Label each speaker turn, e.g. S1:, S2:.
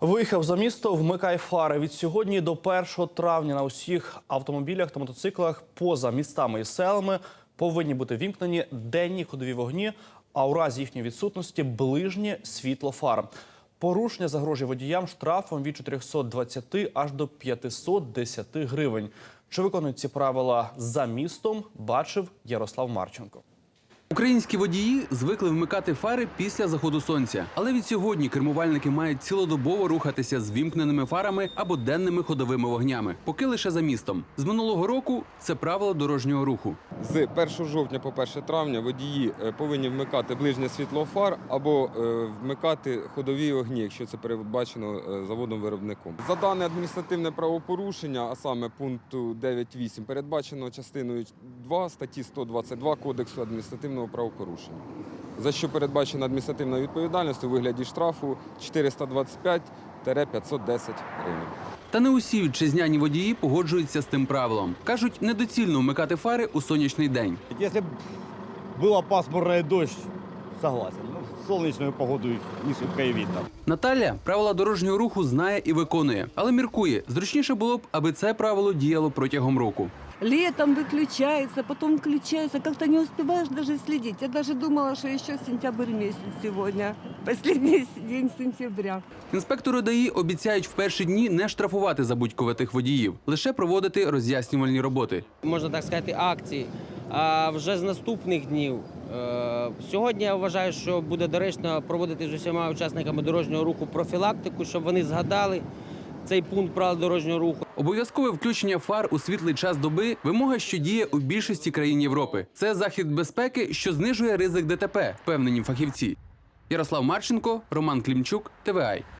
S1: Виїхав за місто, вмикай фари. Від сьогодні до 1 травня на усіх автомобілях та мотоциклах поза містами і селами повинні бути вімкнені денні ходові вогні, а у разі їхньої відсутності ближнє світло фар. Порушення загрожує водіям штрафом від 420 аж до 510 гривень. Чи виконують ці правила за містом, бачив Ярослав Марченко.
S2: Українські водії звикли вмикати фари після заходу сонця, але від сьогодні кермувальники мають цілодобово рухатися з вімкненими фарами або денними ходовими вогнями, поки лише за містом. З минулого року це правило дорожнього руху.
S3: З 1 жовтня по 1 травня водії е, повинні вмикати ближнє світло фар або е, вмикати ходові огні, якщо це передбачено е, заводом-виробником. За дане адміністративне правопорушення, а саме пункту 9.8, передбачено частиною 2 статті 122 Кодексу адміністративного правопорушення, за що передбачена адміністративна відповідальність у вигляді штрафу 425-510 гривень.
S2: Та не усі вітчизняні водії погоджуються з тим правилом. кажуть, недоцільно вмикати фари у сонячний день.
S4: Если б было пасмурно и дождь, согласен. Ну, погоду их не шибко и видно.
S2: Наталя правила дорожнього руху знає і виконує, але міркує, зручніше було б, аби це правило діяло протягом року.
S5: Летом выключается, потом включается. Как-то не успеваешь даже следить. Я даже думала, что еще сентябрь месяц сегодня. Последний день сентября.
S2: Інспектори ДАІ обіцяють в перші дні не штрафувати забудькуватих водіїв, лише проводити роз'яснювальні роботи.
S6: можна так сказати, акції. А вже з наступних днів е, сьогодні я вважаю, що буде доречно проводити з усіма учасниками дорожнього руху профілактику, щоб вони згадали цей пункт правил дорожнього руху.
S2: Обов'язкове включення фар у світлий час доби вимога, що діє у більшості країн Європи. Це захід безпеки, що знижує ризик ДТП, впевнені фахівці. Ярослав Марченко, Роман Клімчук, ТВАЙ.